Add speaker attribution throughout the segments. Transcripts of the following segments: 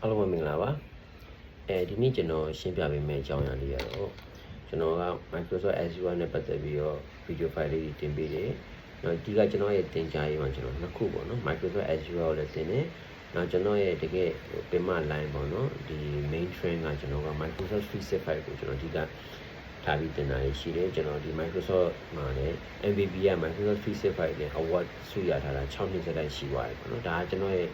Speaker 1: အားလုံးပဲမင်္ဂလာပါအဲဒီနေ့ကျွန်တော်ရှင်းပြပေးမယ့်အကြောင်းအရာလေးရတော့ကျွန်တော်က Microsoft Azure နဲ့ပတ်သက်ပြီးတော့ video file လေးတွေတင်ပေးတယ်။နောက်ဒီကကျွန်တော်ရဲ့သင်ကြားရေးမှာကျွန်တော်နှစ်ခုပေါ့နော် Microsoft Azure ကိုလည်းသင်တယ်။နောက်ကျွန်တော်ရဲ့တကယ်ပင်မ line ပေါ့နော်ဒီ main train ကကျွန်တော်က Microsoft 365ကိုကျွန်တော်ဒီကထားပြီးတင်တာရှိတယ်ကျွန်တော်ဒီ Microsoft မှာလည်း MVP က Microsoft 365နဲ့ award ဆုရထားတာ6နှစ်ဆက်တိုက်ရှိသွားတယ်ပေါ့နော်ဒါကကျွန်တော်ရဲ့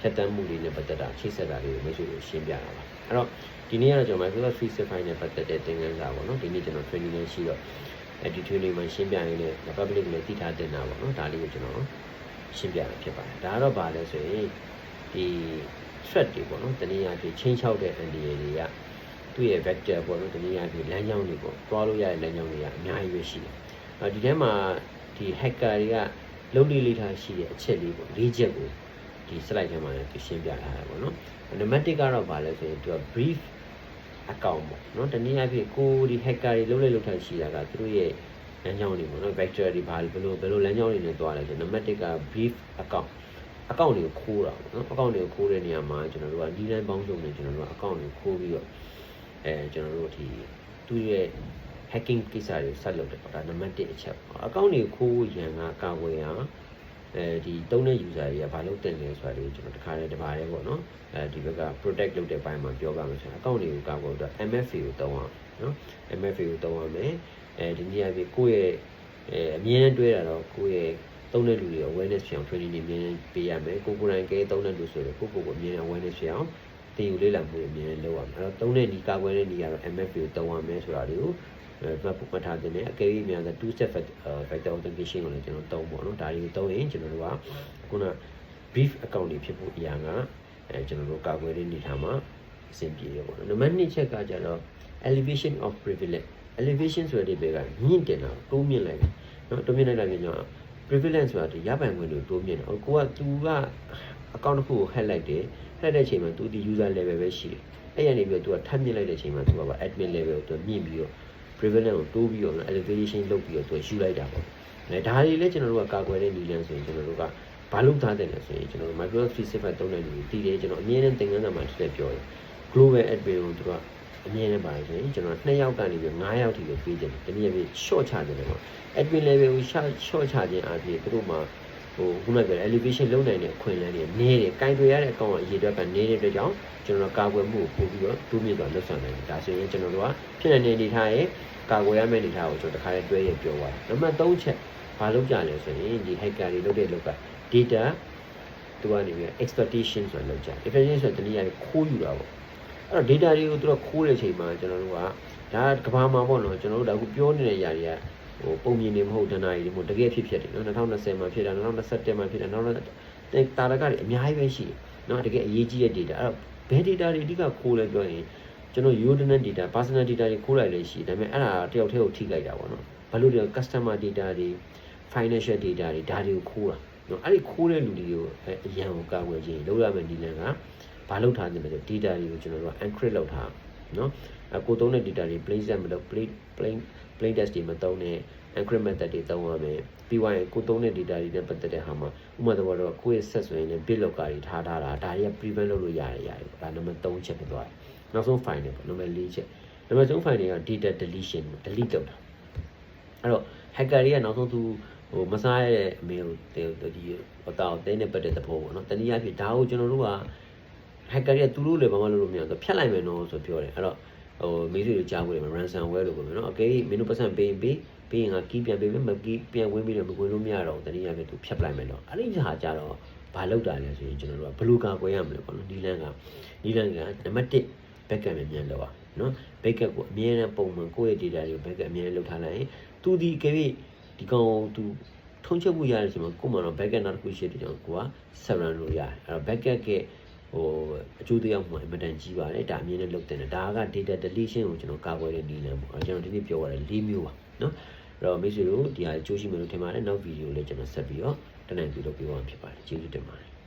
Speaker 1: ဖြတ်တန်းမှုလေးနဲ့ပတ်သက်တာချိတ်ဆက်တာလေးကိုမိတ်ဆွေတို့ရှင်းပြတာပါအဲ့တော့ဒီနေ့ကတော့ကျွန်တော် Microsoft 365နဲ့ပတ်သက်တဲ့သင်ခန်းစာပေါ့နော်ဒီနေ့ကျွန်တော် training လေးရှိတော့အဲဒီ training မှာရှင်းပြရင်းနဲ့ public နဲ့တည်ထားတင်တာပေါ့နော်ဒါလေးကိုကျွန်တော်ရှင်းပြတာဖြစ်ပါတယ်ဒါကတော့ဗာလဲဆိုရင်ဒီ thread တွေပေါ့နော်တနည်းအားဖြင့်ချင်းချောက်တဲ့ NDA တွေကသူ့ရဲ့ vector ပေါ့နော်တနည်းအားဖြင့်လမ်းကြောင်းတွေပေါ့တွားလို့ရတဲ့လမ်းကြောင်းတွေကအများကြီးပဲရှိတယ်။အဲဒီထဲမှာဒီ hacker တွေကလုံးလေးလေးထားရှိတဲ့အချက်လေးပေါ့၄ချက်ကို ဒီ slide ထဲမှာလည်းသူရှင်းပြထားတာပေါ့နော်။နံပါတ်1ကတော့ဗာလဲဆိုရင်သူက brief account ပေါ့နော်တနည်းအားဖြင့်ကိုဒီ hacker တွေလုံးလေးလုံးထားရှိတာကသူတို့ရဲ့လမ်းကြောင်းတွေပေါ့နော် vector တွေဘာဘယ်လိုဘယ်လိုလမ်းကြောင်းတွေနဲ့တွားလဲဆိုနံပါတ်1က brief account အကောင့်တွေကိုခိုးတာပေါ့နော်အကောင့်တွေကိုခိုးတဲ့နေရာမှာကျွန်တော်တို့ကဒီလမ်းပေါင်းစုံနဲ့ကျွန်တော်တို့ကအကောင့်တွေခိုးပြီးတော့အဲကျွန်တော်တို့ဒီသူ့ရဲ့ hacking ကိစ္စတွေဆက်လုပ်တယ်ပေါ့ဒါနံပါတ်1အချက်ပေါ့အကောင့်တွေခိုးရန်ကကာကွယ်ရန် အဲဒီတုံးတဲ့ user တွေကဘာလို့တင်လဲဆိုတာလေးကိုကျွန်တော်တခါတည်းတပါးလေးပေါ့နော်အဲဒီဘက်က protect လုပ်တဲ့ဘက်မှာပြောပါမယ်ဆိုရင်အကောင့်တွေကိုကာကွယ်တော့ MFA ကိုတောင်းအောင်နော် MFA ကိုတောင်းရမယ်အဲဒီနေ့အပြင်ကိုယ့်ရဲ့အဲအမြင်နဲ့တွဲတာတော့ကိုယ့်ရဲ့သုံးတဲ့လူတွေ awareness ဖြစ်အောင် training တွေအမြင်ပေးရမယ်ကိုကိုယ်တိုင်ကဲသုံးတဲ့လူဆိုတော့ကိုကိုကိုအမြင် awareness ဖြစ်အောင်သင်ယူလေ့လာမှုအမြင်လုပ်ရမယ်အဲ့တော့သုံးတဲ့ဒီကာကွယ်တဲ့ဒီကတော့ MFA ကိုတောင်းရမယ်ဆိုတာတွေကို အဲမှတ်ဖို့မှတ်ထားတယ်အကယ်၍များ two step factor authentication ကိုလည်းကျွန်တော်တုံးပေါ့နော်ဒါတွေကိုတုံးရင်ကျွန်တော်တို့ကခုန brief account တွေဖြစ်ဖို့အရာကအဲကျွန်တော်တို့ကာကွယ်တဲ့နေထားမှာအဆင်ပြေရပေါ့နော်နံပါတ်2ချက်ကကြတော့ elevation of privilege elevation ဆိုတဲ့ဒီဘက်ကမြင့်တင်တာတိုးမြင့်လိုက်တယ်နော်တိုးမြင့်လိုက်လိုက်ပြန် prevalence ဆိုတာဒီရပိုင်ခွင့်တွေတိုးမြင့်တယ်။ကိုက तू က account တစ်ခုကို hack လိုက်တယ်။ hack တဲ့အချိန်မှာ तू ဒီ user level ပဲရှိတယ်။အဲ့ရနေပြီးတော့ तू ကထပ်မြင့်လိုက်တဲ့အချိန်မှာ तू က admin level ကို तू မြင့်ပြီးတော့ prevalence ကိုတိုးပြီးတော့ elevation လုပ်ပြီးတော့ तू ယူလိုက်တာပေါ့။အဲဒါတွေလည်းကျွန်တော်တို့ကကာကွယ်တဲ့နည်းလမ်းဆိုရင်ကျွန်တော်တို့ကဘာလို့သားတယ်လဲဆိုရင်ကျွန်တော်တို့ Microsoft 365သုံးတဲ့လူတွေတည်တယ်ကျွန်တော်အမြဲတမ်းသင်ခန်းစာမှာတစ်ချက်ပြောတယ် global admin ကိုသူကအမြဲတမ်းပါတယ်ဆိုရင်ကျွန်တော်2ယောက်ကနေပြီး9ယောက်ထိပဲပေးတယ်တနည်းအားဖြင့် short ချတယ်ပေါ့ admin level ကို short short ချခြင်းအပြင်သူတို့မှာ ဟိုခုနကပြော elevation လုပ်နိုင်တဲ့အခွင့်အလမ်းတွေနည်းတယ်ကင်တွေရတဲ့အကောင့်အရေးအတွက်ကနည်းတဲ့အတွက်ကြောင့်ကျွန်တော်တို့ကာကွယ်မှုကိုပို့ပြီးတော့တိုးမြင့်သွားလှုပ်ဆောင်နိုင်တယ်ဒါဆိုရင်ကျွန်တော်တို့ကဖြစ်နေတဲ့အနေထားရဲ့ကာကွယ်ရမယ့်အနေထားကိုကျွန်တော်တခါလေးတွဲရပြောသွားတယ်နံပါတ်3ချက်ဘာလုပ်ကြလဲဆိုရင်ဒီ hacker တွေလုပ်တဲ့လောက်က data သူကနေပြီး exploitation ဆိုတာလုပ်ကြ exploitation ဆိုတာတနည်းအားဖြင့်ခိုးယူတာပေါ့အဲ့တော့ data တွေကိုသူတို့ခိုးတဲ့အချိန်မှာကျွန်တော်တို့ကဒါကကဘာမှာပေါ့နော်ကျွန်တော်တို့ဒါအခုပြောနေတဲ့ຢာတွေက ဟိုပုံမြင်နေမဟုတ်ဒနာကြီးတွေမဟုတ်တကယ်ဖြစ်ဖြစ်တယ်နော်2020မှာဖြစ်တာ2021မှာဖြစ်တာနောက်တာရကတွေအများကြီးပဲရှိတယ်နော်တကယ်အရေးကြီးတဲ့ data အဲ့တော့ဘယ် data တွေအဓိကခိုးလဲပြောရင်ကျွန်တော် username data personal data တွေခိုးလိုက်လေရှိဒါပေမဲ့အဲ့ဒါတယောက်တည်းကိုထိလိုက်တာပေါ့နော်ဘာလို့လဲ customer data တွေ financial data တွေဒါတွေကိုခိုးတာနော်အဲ့ဒီခိုးတဲ့လူတွေကိုအရန်ကိုကာကွယ်ခြင်းလုပ်ရမယ့်ဒီလန်ကဘာလုပ်ထားတယ်လဲဆို data တွေကိုကျွန်တော်တို့က encrypt လုပ်ထား နော်အကိုသုံးတဲ့ data တွေ plain set မလုပ် plain plain plain text တွေမသုံးနဲ့ encrypt method တွေသုံးရမယ်ပြီးသွားရင်ကိုသုံးတဲ့ data တွေနဲ့ပတ်သက်တဲ့ဟာမှာဥပမာတော့တော့ကိုယ့်ရဲ့ set ဆိုရင်လည်း bit locker တွေထားထားတာဒါတွေက prevent လုပ်လို့ရတယ်ရတယ်ဒါနံပါတ်3ချက်ဖြစ်သွားတယ်နောက်ဆုံး file တွေပေါ့နံပါတ်4ချက်နံပါတ်3 file တွေက data deletion delete လုပ်တာအဲ့တော့ hacker တွေကနောက်ဆုံးသူဟိုမစားရတဲ့အမေကိုဒီဟိုတောက်တဲနဲ့ပတ်တဲ့သဘောပေါ့နော်တနည်းအားဖြင့်ဒါကိုကျွန်တော်တို့က hacker တွေကသူတို့လည်းဘာမှလုပ်လို့မရဘူးဖြတ်လိုက်မယ်နော်ဆိုပြောတယ်အဲ့တော့ဟိုမိတ်ဆွေတို့ကြားဖို့တယ် ransomware လို့ပြောမယ်နော်အကယ်မင်းတို့ပတ်စံပေးရင်ပေးပြီးရင်ကကီးပြန်ပေးမယ်မကီးပြန်ဝင်ပြီးတော့မဝင်လို့မရတော့တနည်းအားဖြင့်သူဖြတ်ပလိုက်မယ်နော်အဲ့ဒီဟာကြတော့ဘာလုပ်တာလဲဆိုရင်ကျွန်တော်တို့ကဘလူကာကွယ်ရမလဲပေါ့နော်ဒီလန်ကဒီလန်ကနံပါတ်1 backup မြန်မြန်လုပ်အောင်နော် backup ကိုအမြဲတမ်းပုံမှန်ကိုယ့်ရဲ့ data တွေကို backup အမြဲတမ်းလုပ်ထားလိုက်ရင်သူဒီကဲဒီကောင်သူထုံးချုပ်မှုရတဲ့အချိန်မှာကိုယ်မှတော့ backup နောက်တစ်ခုရှိတဲ့ကြောင့်ကိုက surrender လို့ရတယ်အဲ့တော့ backup က ဟိုအကျိုးတရားမှအမတန်ကြီးပါတယ်ဒါအမြင်နဲ့လုပ်တင်တယ်ဒါက data deletion ကိုကျွန်တော်ကာကွယ်တဲ့နည်းလမ်းပေါ့အဲကျွန်တော်ဒီနေ့ပြောရတဲ့၄မျိုးပါနော်အဲ့တော့မိတ်ဆွေတို့ဒီဟာအကျိုးရှိမယ်လို့ထင်ပါတယ်နောက်ဗီဒီယိုလေးကျွန်တော်ဆက်ပြီးတော့တနင်္ဂနွေလုပ်ပြသွားမှာဖြစ်ပါတယ်ကျေးဇူးတင်ပါတယ်